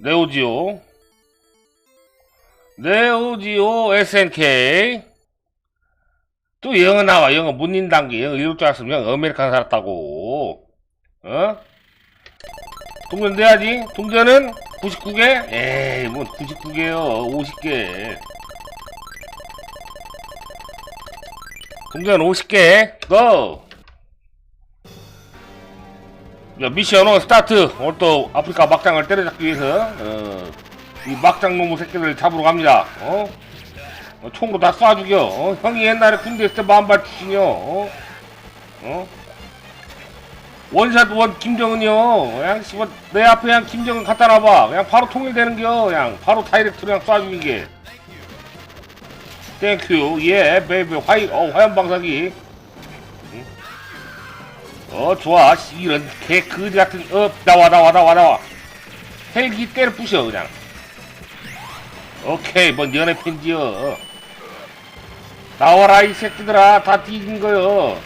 네오지오 네오지오 SNK 또 영어 나와. 영어 못 읽는 게 영어 읽을 줄 알았으면 영어 아메리칸 살았다고. 어? 동전 내야지. 동전은 99개? 에이 뭐 99개요. 50개. 동전 50개. 고! 야, 미션 원 스타트 오늘 또 아프리카 막장을 때려잡기 위해서 어, 이 막장 놈의 새끼들 잡으러 갑니다 어? 어, 총으로 다 쏴 죽여 어? 형이 옛날에 군대 있을 때 만발 출신이요 어? 어? 원샷 원 김정은이요 그냥 씨발 내 앞에 그냥 김정은 갖다 놔봐 그냥 바로 통일되는겨 그냥 바로 다이렉트로 그냥 쏴 죽이게 땡큐 예 베이비 화이 어 화염 방사기 응? 어 좋아. 씨, 이런 개 거지 같은 어 나와 나와 나와 나와. 헬기 때려 부셔 그냥. 오케이 뭔 연애 편지여. 나와라 이 새끼들아. 다 뒤진 거요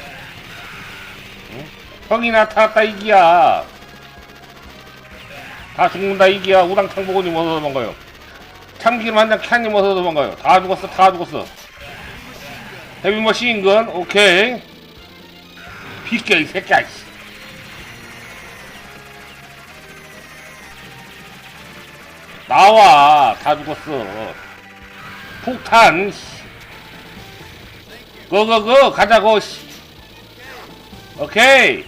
응? 형이 나타났다 이기야. 다 죽는다 이기야. 우당탕 보고님 어서 도망가요? 참기름 한장 캔님 어서 도망가요? 다 죽었어 다 죽었어. 헤비머신건 오케이 비켜 이 새끼야 씨. 나와 다 죽었어 폭탄 씨. 고고고 가자고 씨. 오케이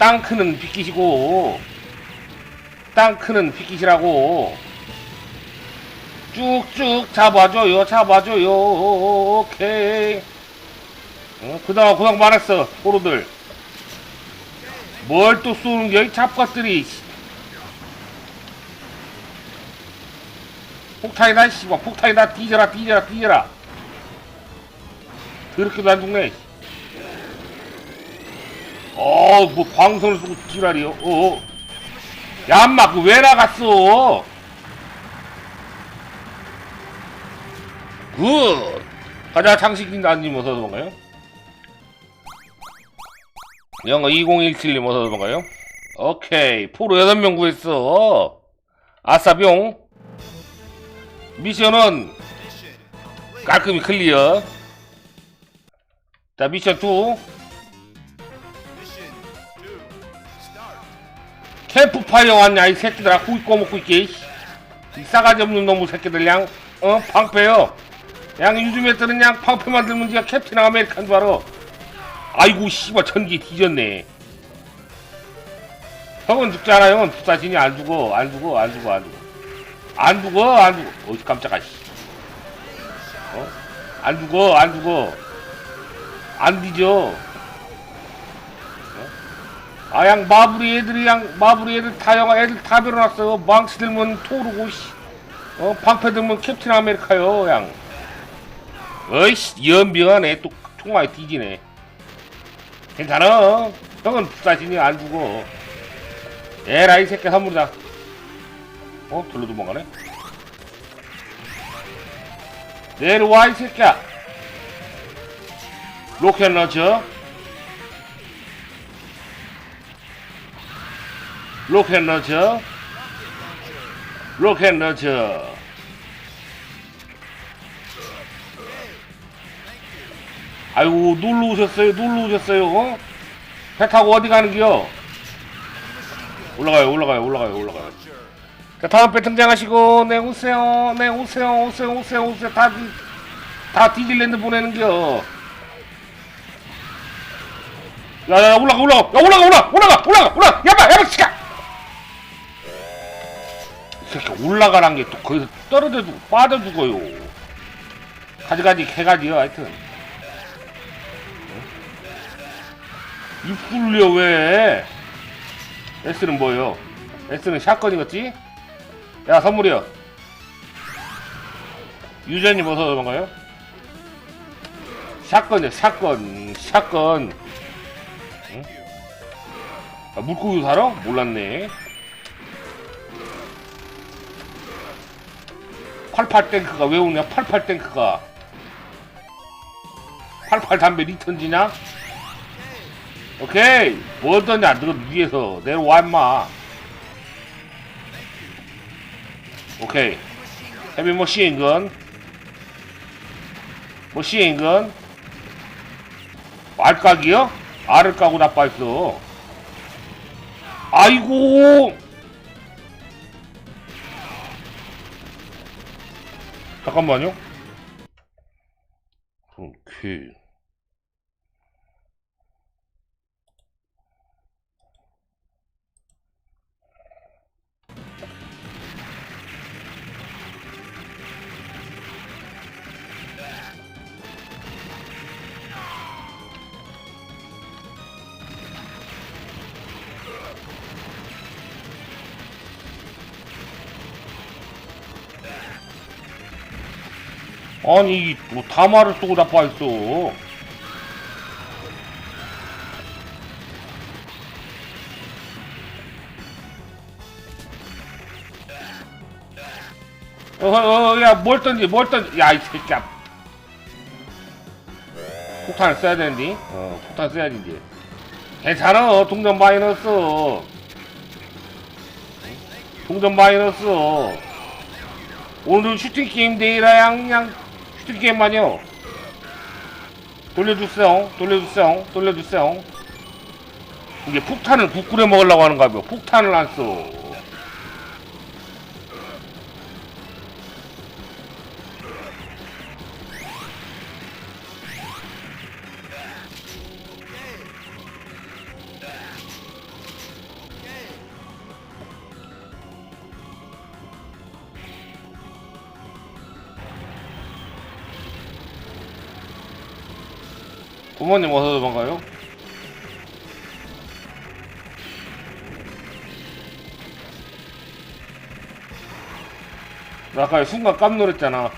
땅크는 비키시고 땅크는 비키시라고 쭉쭉 잡아줘요 잡아줘요 오케이 어, 그다음 고생 많았어 포로들 뭘 또 쏘는 거야 이 잡것들이 씨. 폭탄이다 씨발 폭탄이다 뒤져라 뒤져라 뒤져라 그렇게도 안 죽네 어뭐 광선을 쏘고 지랄이요 어 야, 엄마, 그왜 나갔어? 굿! 가자, 장식인 아님 어서 도망가요? 영어 2017님 어서 도망가요? 오케이, 포로 8명 구했어. 아싸병. 미션은 깔끔히 클리어. 자, 미션 2. 캠프파이어 왔냐 이 새끼들아 고기 꺼먹고 있게 이, 이 싸가지 없는 놈의 새끼들 양 어? 방패요 양 요즘 애들은 양 방패만 들면 지가 캡틴 아메리칸 줄 알아 아이고 씨발 전기 뒤졌네. 형은 죽지 않아 형은 부사진이 안 죽어. 안 죽어. 안 죽어. 안 죽어. 안 죽어. 안 죽어. 어이 깜짝아 씨. 어? 안 죽어. 안 죽어. 안 뒤져. 아, 양 마부리 애들이 양 마부리 애들 다 영화 애들 다 밀어놨어요. 망치 들면 토르고 씨. 어? 방패 들면 캡틴 아메리카요, 양. 어이씨 연병하네 또 총알이 뒤지네. 괜찮아. 형은 부사진이 안 죽어. 에라이 새끼 선물이다. 어 돌로 도망가네. 내려와 이 새끼야. 로켓 런처. 로켓 런처 로켓 런처 아이고 놀러 오셨어요 놀러 오셨어요 어? 배 타고 어디 가는겨? 올라가요 올라가요 올라가요 올라가요. 자 다음 배 등장하시고 네 오세요 네 오세요 오세요 오세요 오세요. 다, 디- 다 디즈랜드 보내는겨. 야야 올라가 올라가. 야 올라가 올라가 올라가 올라가 올라가. 야마 야마 시카 이 새끼 올라가란 게 또 거기서 떨어져 주고 빠져 죽어요. 가지가지 개가지요 하여튼. 입술려 왜? S는 뭐예요? S는 샷건이겠지? 야 선물이요. 유저님 어서 도망가요? 샷건이요 샷건 샷건. 응? 아, 물고기 사러? 몰랐네. 88 탱크가 왜 오냐? 88 탱크가 88 담배 리턴지냐? 오케이 뭐더냐 너 위에서 내려와 임마 오케이. 헤비 머신건. 머신건. 알까기요? 알을 까고 나빠했어. 아이고! 잠깐만요. 오케이. 아니, 뭐 다마를 쏘고 나빠했어. 어, 어, 야, 뭘 던지, 뭘 던지. 야, 이 새끼야. 폭탄을 써야 되는데. 어, 폭탄 써야지, 이제. 괜찮아. 동전 넣었어. 동전 넣었어. 오늘 슈팅 게임 데이라 그 게임만요. 돌려주세요. 돌려주세요. 돌려주세요. 이게 폭탄을 부꾸려 먹으려고 하는가 봐. 폭탄을 안 써. 부모님 어서 도망가요? 나 아까 순간 깜놀했잖아.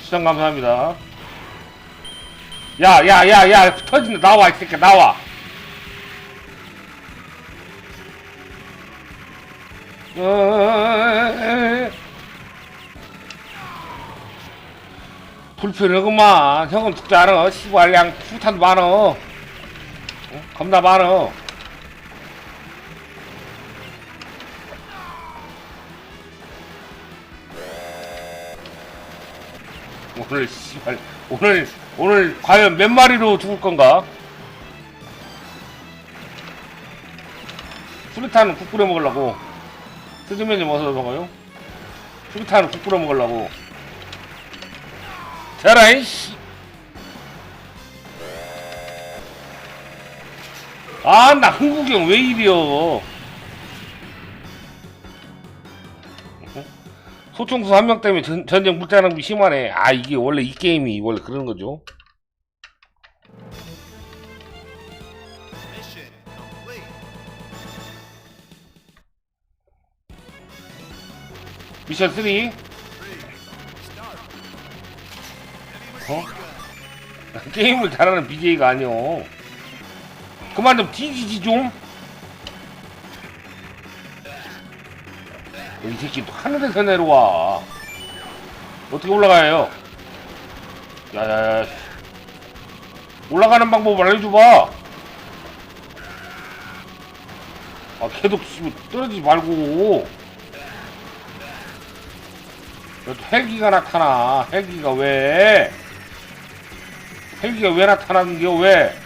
시청 감사합니다. 야, 야, 야, 야, 터진다. 나와, 이 새끼, 나와. 어, 불편하구만. 형은 죽지 않아. 시발, 양, 수탄도 많어. 어? 겁나 많어. 오늘, 시발, 오늘, 오늘, 과연 몇 마리로 죽을 건가? 수리탄은 국 끓여 먹으려고. 스즈메님 어서 먹어요? 수리탄은 국 끓여 먹으려고. 자라 이, 씨. 아, 나 흥국이 형왜 이리요? 소총수 한 명 때문에 전, 전쟁 불장난이 심하네. 아, 이게 원래 이 게임이 원래 그런 거죠. 미션 3. Three. Start. Heavy 어? 게임을 잘하는 BJ가 아니오. 그만 좀 뒤지지 좀. 이 새끼 또 하늘에서 내려와. 어떻게 올라가요? 야야야. 씨. 올라가는 방법 알려줘봐. 아, 씨, 떨어지지 말고. 헬기가 나타나. 헬기가 왜? 헬기가 왜 나타나는겨 왜?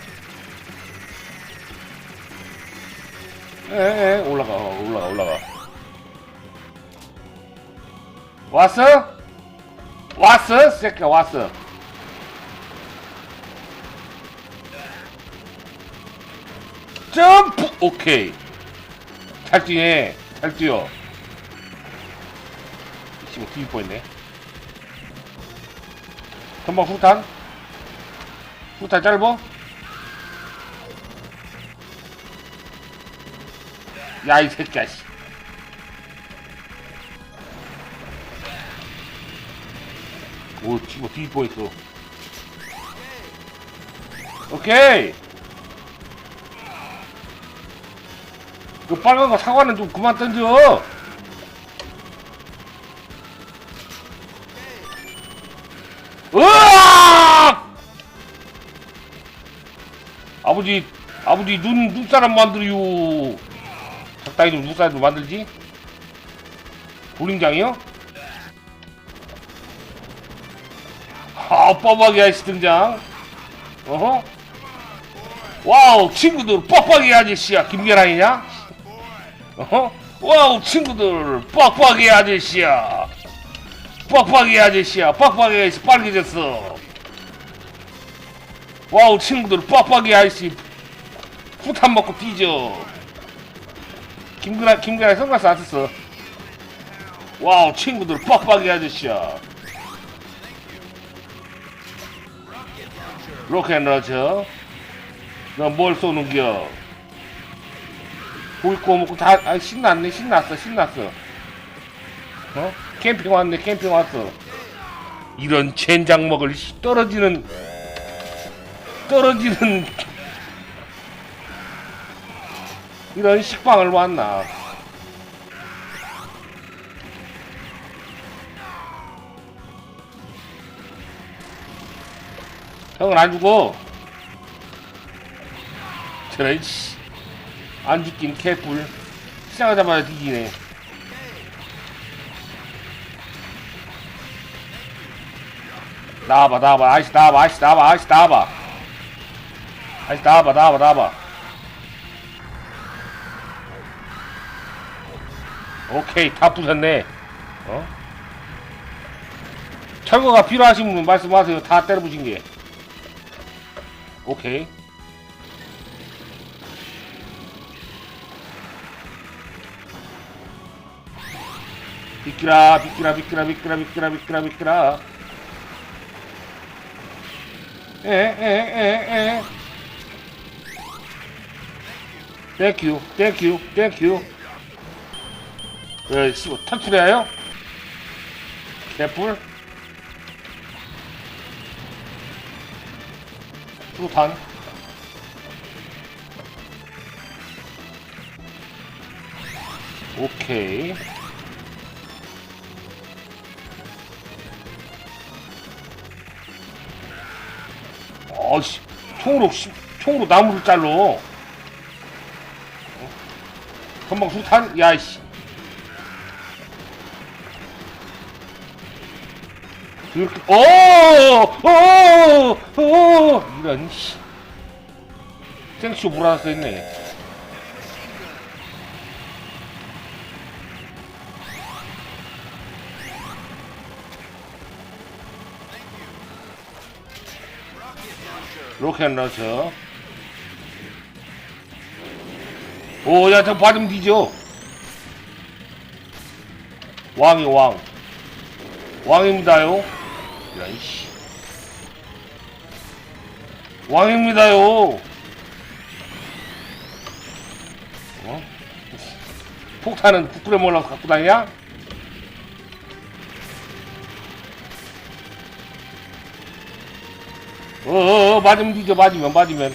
에에 올라가 올라가 올라가 왔어? 왔어? 새끼야 왔어 점프 오케이 잘 뛰네 잘 뛰어 씨발 뒤질 뻔했네 전방 후탄 후탄 짧어? 야 이 새끼야 씨. 오 지금 뒤질 뻔했어 오케이 그 빨간 거 사과는 좀 그만 던져 아버지 아버지 눈 눈사람 만들어요 적당히 좀 눈사람 좀 만들지? 볼링장이요? 아 뻐벅이 아저씨 등장. 어허? 와우 친구들 뻑뻑이 아저씨야 김계란이냐? 어허? 와우 친구들 뻑뻑이 아저씨야. 뻑뻑이 아저씨야 뻑뻑이 아저씨 빨개졌어 와우 친구들 뻑뻑이 아저씨 후탄 먹고 뒤져 김근아 김근아 선글라스 안 썼어? 와우 친구들 뻑뻑이 아저씨야. 로켓러저 너뭘 쏘는겨? 고기 구워 먹고 다 아, 신났네 신났어 신났어. 어? 캠핑 왔네 캠핑 왔어. 이런 젠장 먹을 씨, 떨어지는 떨어지는 이런 식빵을 왔나? 형은 안 죽어. 저런 씨안 죽긴 개뿔. 시작하자마자 뒤지네. 나와봐 나와봐. 아이씨 나와봐 아이씨 나와봐 아이씨 나와봐 아이씨 나와봐 나와봐 나와봐. 오케이 다 부셨네. 어? 철거가 필요하신 분 말씀하세요. 다 때려 부신 게. 오케이. 비키라 비키라 비키라 비키라 비키라 비키라 비키라. 에에에에 땡큐 땡큐 땡큐 왜 씨발 탈출해요? 개뿔 수탄 오케이 어씨 총으로 씨, 총으로 나무를 잘러 어? 금방 수탄 야이씨. 이렇게 오오오! 이런 씨. 생쇼 불안서 했네. 로켓 러처 오 야 저 받으면 뒤져 왕이 왕 왕입니다요 이런 씨 왕입니다요 어? 폭탄은 부끄러 몰라서 갖고 다니냐? 어어어 맞으면 뒤져 맞으면 맞으면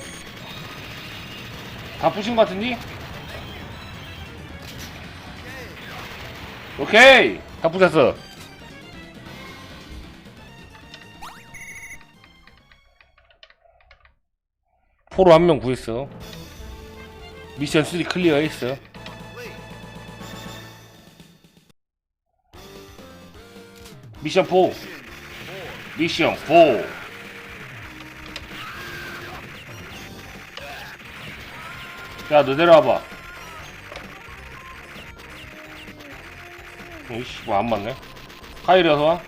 다 부신 것 같은데? 오케이. 다 부셨어. 포로 한 명 구했어. 미션 3 클리어 했어. 미션 4 미션 4 야, 너 내려와봐. 이씨, 뭐안 맞네. 카이리 어서 와.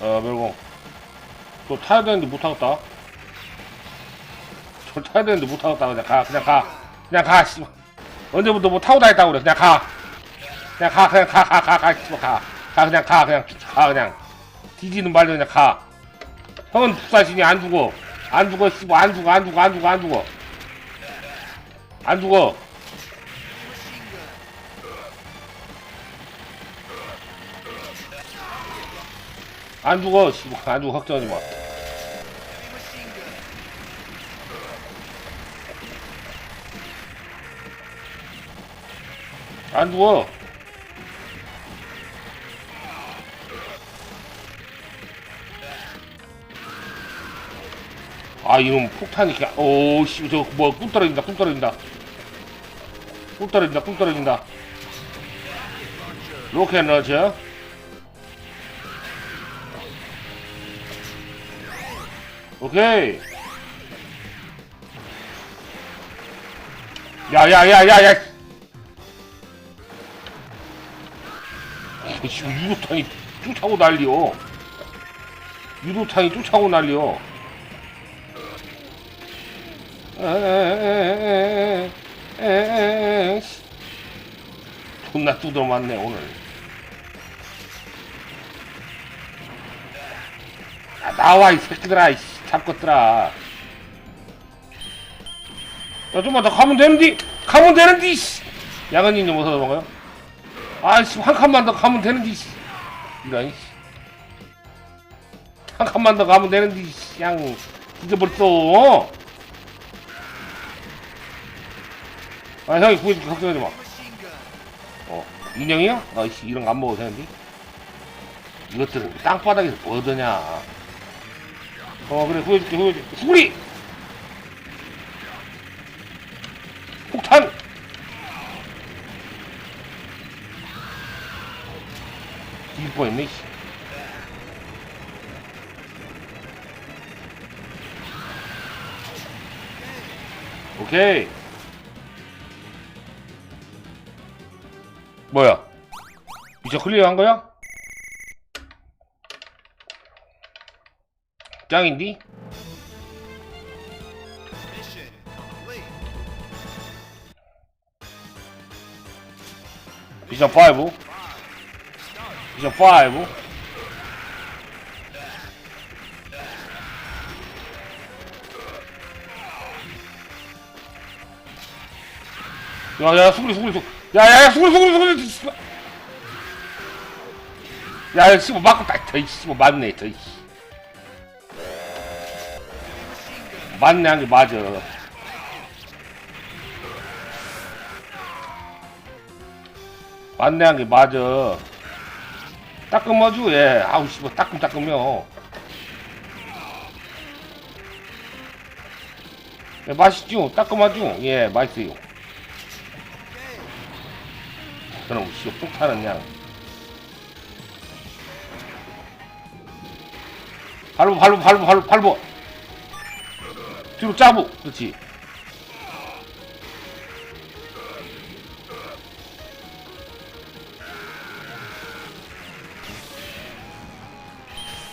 어, 멸공. 저 타야 되는데 못 타겠다. 저 타야 되는데 못 타겠다. 그냥 가, 그냥 가. 그냥 가, 씨. 언제부터 뭐 타고 다녔다고 그래. 그냥 가. 그냥 가, 그냥 가, 가, 가, 가, 씨, 가. 가, 그냥 가, 그냥 가, 그냥. 뒤지는 말도 그냥 가. 형은 북사신이 안 죽어. 안 죽어, 씨발, 안 죽어, 안 죽어, 안 죽어, 안 죽어. 안 죽어. 안 죽어, 씨발. 안 죽어, 걱정하지 마. 안 죽어. 아, 이놈 폭탄이, 오, 씨, 저, 뭐야, 꿈떨어진다, 꿈떨어진다. 뿔 떨어진다 뿔 떨어진다. 로켓 러저. 오케이. 야야야야야. 지금 유도탄이 쫓아고 난리요? 유도탄이 쫓아고 난리요? 에에에에. 존나 뚜더 맞네 오늘. 아, 나와 이 새끼들아 이 잡것들아. 야 좀만 더 가면 되는디? 가면 되는디 야간님 좀 어서 넘어가요? 아이씨 한 칸만 더 가면 되는디 이런 씨. 한 칸만 더 가면 되는데 양. 잊어버렸어? 아 형이 굳이 걱정하지 마. 인형이요? 아이씨, 이런 거 안 먹어도 되는데? 이것들은 땅바닥에서 뭐 얻으냐? 어, 그래, 구해줄게, 구해줄게. 수구리! 폭탄! 뒤질 뻔했네, 씨. 오케이. 뭐야? 미션 클리어한 거야? 짱인디? 미션 5 미션 5 야 야 수구리 수구리 수구리 야야야 수구리 씨발. 맞고 딱저 씨발 맞네 저 씨. 맞네 한게 맞아. 맞네 한게 맞아. 따끔하죠 예 아우 씨발 따끔따끔해요. 예, 맛있죠? 따끔하죠? 예 맛있어요 그럼 씨발 폭탄은 그냥 발로 발로 발로 발로 발로 뒤로 짜부. 그렇지.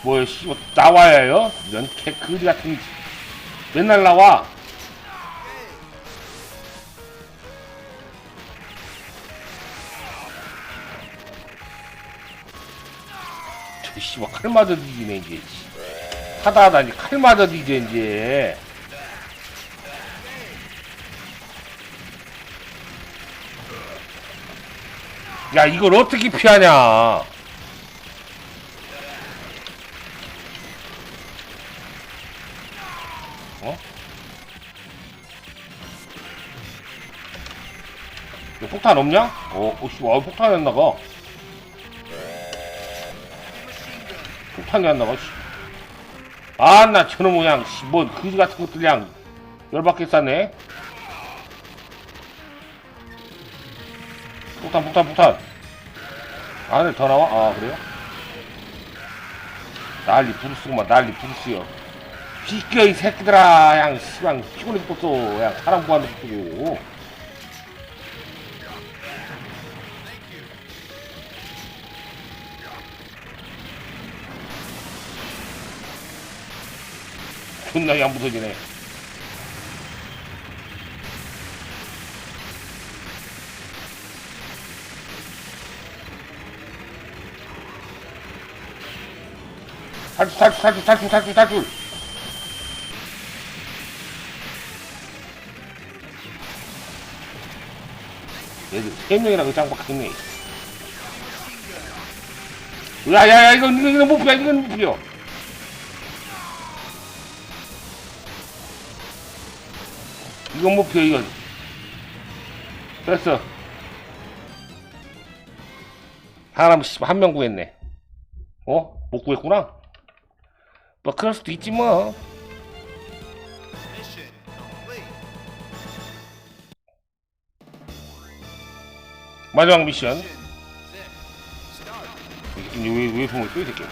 뭐야 씨발 나와야 해요? 이런 개 거지 같은 씨. 맨날 나와 씨발 칼 맞아 뒤지네 이제 씨. 하다 하다 이제 칼 맞아 뒤져 이제 야 이걸 어떻게 피하냐 어? 폭탄 없냐? 어, 오씨, 와, 폭탄이 안 나가. 폭탄이 안 나가, 씨. 아, 나 저놈 그냥, 씨, 뭐, 그지 같은 것들 그냥, 열받게 싸네. 폭탄, 폭탄, 폭탄. 안에 더 나와? 아, 그래요? 난리 부르스구만, 난리 부르스요. 비껴, 이 새끼들아. 그냥, 씨발, 피곤해 죽겠어. 그냥, 사람 구하는 것도 존나게 안 부서지네. 탈출, 탈출, 탈출, 탈출, 탈출, 탈출. 얘들 세 명이나 그 짱박했네. 야, 야, 야, 이거, 이거, 이거 못 피해, 이건 못 피해. 이건 목표 이건 됐어. 사람 한명 구했네. 어? 못 구했구나? 뭐 그럴 수도 있지 뭐. 마지막 미션. 왜, 왜 품을 또 이렇게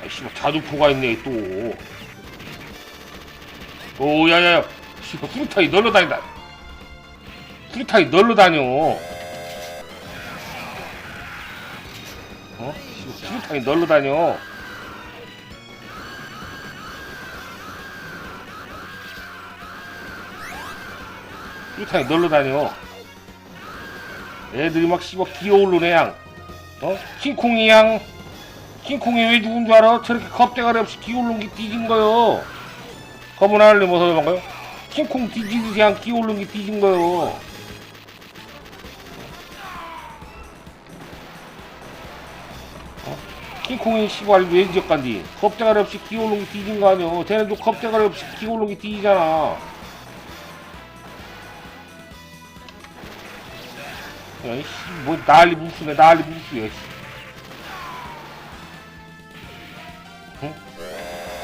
아이씨 뭐 자두포가 있네 또. 오, 야, 야, 야. 씨발, 후루타이 널러 다닌다. 후루타이 널러 다녀. 어? 씨발, 후루타이 널러 다녀. 후루타이 널러 다녀. 애들이 막 씨발 기어오르네 양. 어? 킹콩이 양. 킹콩이 왜 죽은 줄 알아? 저렇게 겁대가리 없이 기어오른 게 뒤진 거요. 검은 하늘이 뭐서 그런가요? 킹콩 뒤지듯이 양 기어오른 게 뒤진 거요. 어? 킹콩이 씨발 왜 지역간디? 겁대가리 없이 게 뒤진 거 아니야? 쟤네도 겁대가리 없이 게 뒤지잖아. 야, 이씨, 뭐 난리 무수네 난리 무수야.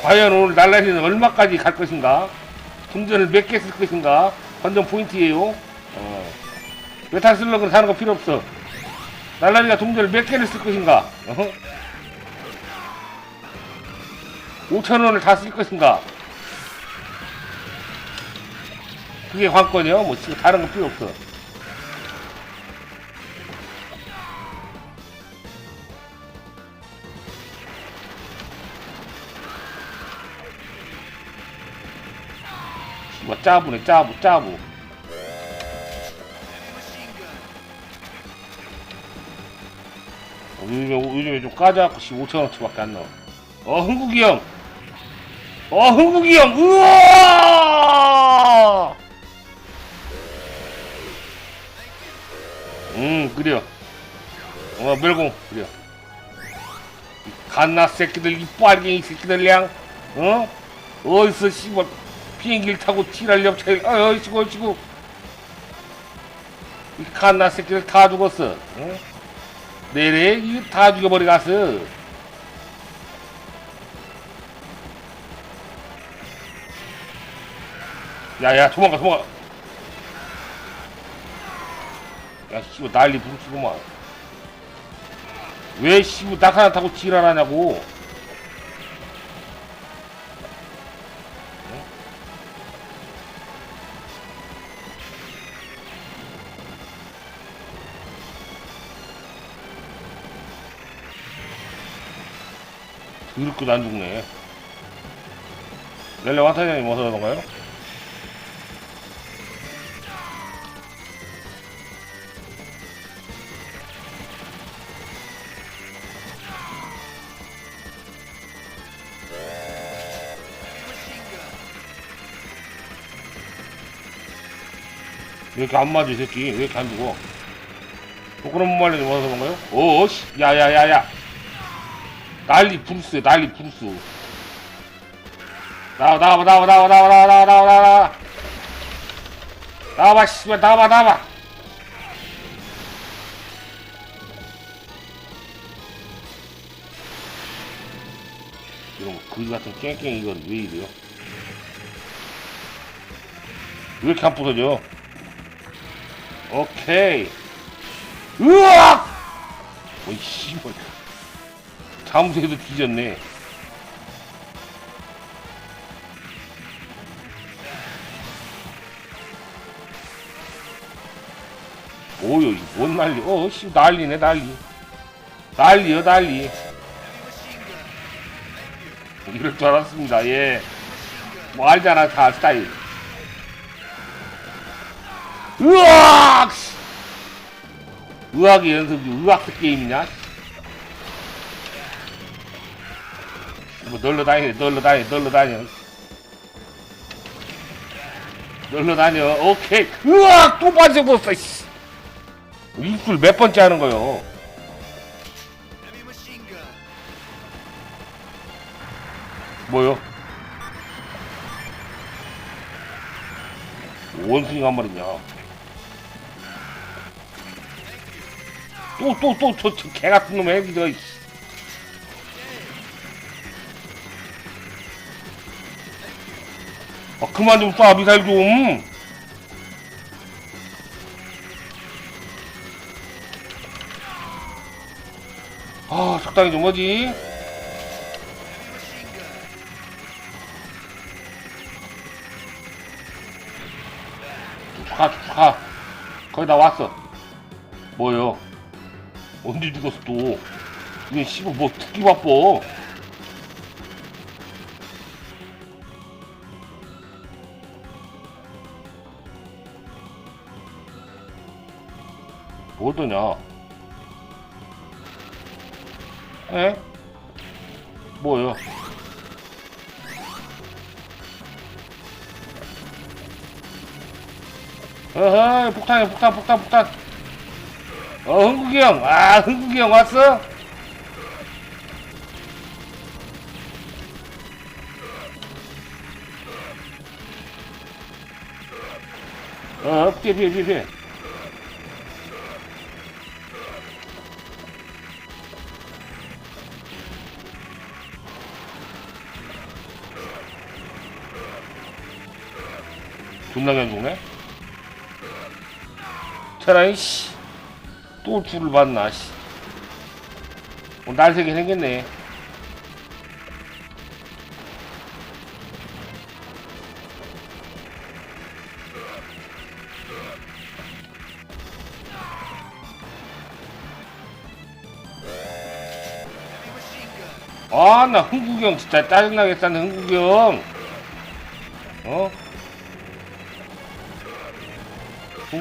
과연 오늘 날라리는 얼마까지 갈 것인가? 동전을 몇 개 쓸 것인가? 관전 포인트예요. 어. 메탈 슬러그는 사는 거 필요 없어. 날라리가 동전을 몇 개를 쓸 것인가? 어? 5천 원을 다 쓸 것인가? 그게 관건이요. 뭐 지금 다른 거 필요 없어. 뭐 짜부네 짜부 짜부 어, 요즘에 요즘에 좀 까져갖고 씨 5천 원치밖에 안 나와. 어 흥국이 형. 어 흥국이 형. 우와. 음 그래요. 어 멸공 그래요. 이 갓나 새끼들 이 빨갱이 새끼들 양. 어 어디서 씨발 비행기를 타고 지랄 옆차에 어이 치고 어이 치고 이 갓나 새끼들 다 죽었어. 어? 내래 이거 다 죽여버리 갔어. 야야 도망가 도망가. 야 씨발 난리 부르치구만. 왜 씨발 낙하산 타고 지랄하냐고. 이렇게 안 죽네. 렐레 완타장님 어서 그런가요? 왜 이렇게 안 맞아, 이 새끼? 왜 이렇게 안 죽어? 도그런 못 말리지 어서 그런가요? 오, 씨, 야야야야. 난리 부르스 난리 부르스 나와 나와 나와 나와 나와 나와 나와 나와 나와 나와봐 씨발 나와봐 나와봐 이런 거지 같은 깽깽 이건 왜 이래요? 왜 이렇게 안 부서져? 오케이 으악! 어이 씨발 잠수해도 뒤졌네. 오요, 이뭔 난리? 어, 씨, 난리네, 난리. 난리요, 난리. 이럴 줄 알았습니다, 예. 뭐 알잖아, 다 스타일. 으악! 씨. 의학의 연습이 의학습 게임이냐? 뭐 널러 다니네 널러 다니 널러 다녀. 널러 다녀. 오케이. 으악 또 빠져버렸어 씨. 입술 몇 번째 하는 거요. 뭐요? 원숭이가 한 마리냐? 또 또 또 저 개 같은 놈의 애기가 아, 그만 좀 쏴, 미사일 좀. 아, 적당히 좀 하지. 가, 가. 거의 다 왔어. 뭐요? 언제 죽었어, 또? 이게 씨발, 뭐, 특기 바빠. 뭘 더냐? 에? 뭐요? 어허 폭탄이야 폭탄 폭탄 폭탄 어 흥국이 형아 흥국이 형 왔어? 어 피해 피해 피해 피해 존나게 안 죽네 테라이 씨또 줄을 봤나 씨. 어, 날새게 생겼네. Heavy machine gun. 아, 나 흥국이 형 진짜 짜증나게 싸는 흥국이 형. 어?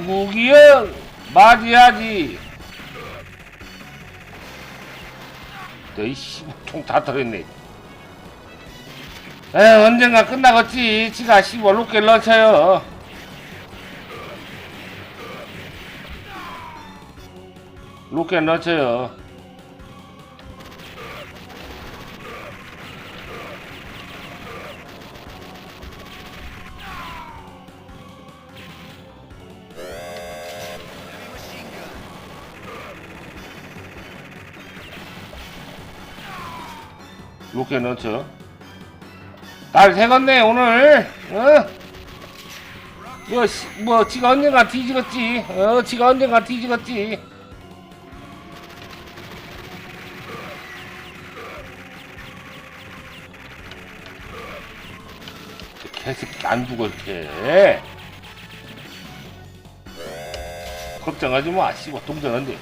형! 맞이하지! 너이 씨총다 털었네. 에 언젠가 끝나겠지. 지가 씨발 로켓 런쳐요. 로켓 런쳐요. 로켓 런처. 날 새겼네 오늘. 어? 뭐, 씨, 뭐, 지가 언젠가 뒤지겠지. 어, 지가 언젠가. 저 개새끼 안 이렇게. 걱정하지 마, 씨발, 동전한데.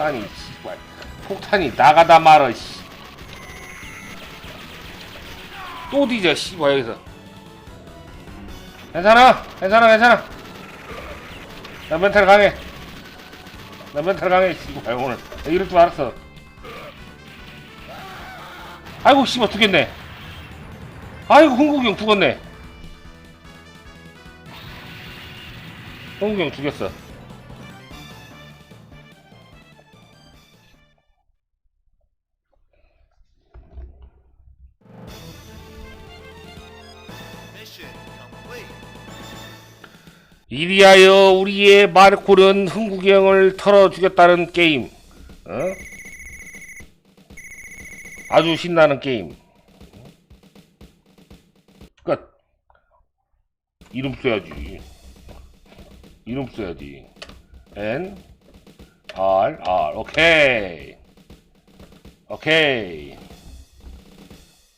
폭탄이, 씨발. 폭탄이 나가다 말어, 씨. 또 뒤져, 씨발, 여기서. 괜찮아, 괜찮아, 괜찮아. 나 멘탈 강해. 나 멘탈 강해, 씨발, 오늘. 나 이럴 줄 알았어. 아이고, 씨발, 죽겠네. 아이고, 형 죽었네. 형 죽였어. 이리하여 우리의 마르코는 흥국이 형을 털어주겠다는 게임. 어? 아주 신나는 게임. 끝. 이름 써야지. 이름 써야지. N R R 오케이. 오케이.